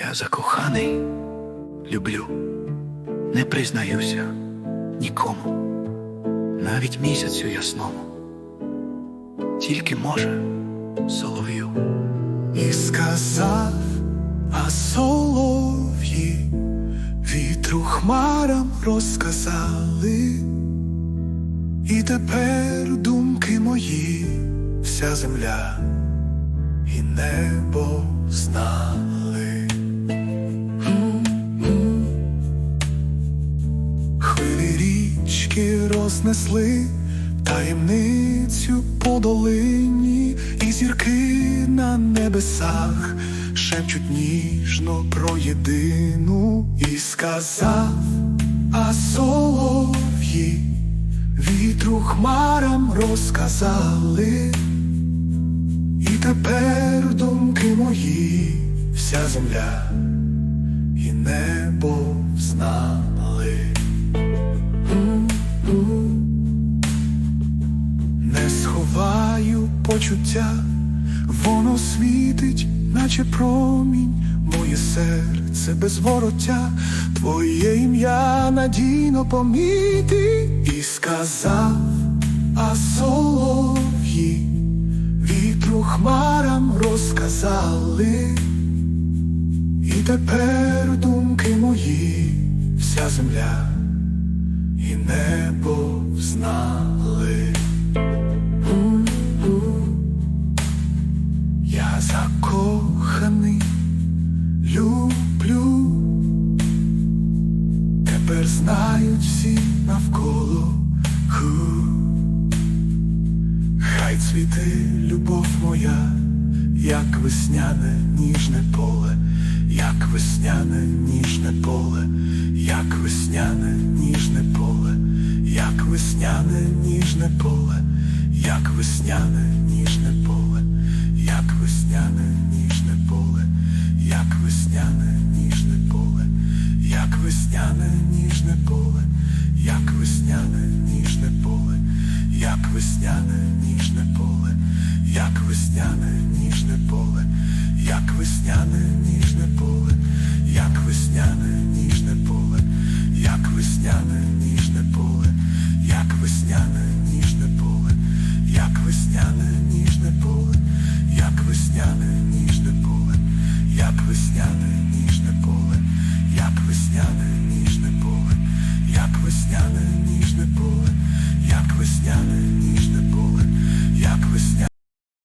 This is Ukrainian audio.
Я закоханий, люблю, не признаюся нікому, навіть місяцю ясному, тільки може солов'ю. І сказав, а солов'ї вітру хмарам розказали, і тепер думки мої, вся земля і небо знали. Рознесли таємницю по долині, і зірки на небесах шепчуть ніжно про єдину, і сказав, а солов'ї вітру хмарам розказали, і тепер думки мої, вся земля і небо знали. Почуття, воно світить, наче промінь, моє серце без вороття, твоє ім'я надійно поміти і сказав, а солов'ї вітру хмарам розказали, і тепер думки мої, вся земля Хай цвіти любов моя, як весняне ніжне поле, як весняне ніжне поле, як весняне ніжне поле, як весняне ніжне поле, як весняне ніжне весняне ніжне поле, як весняне ніжне поле, як весняне ніжне поле, як весняне ніжне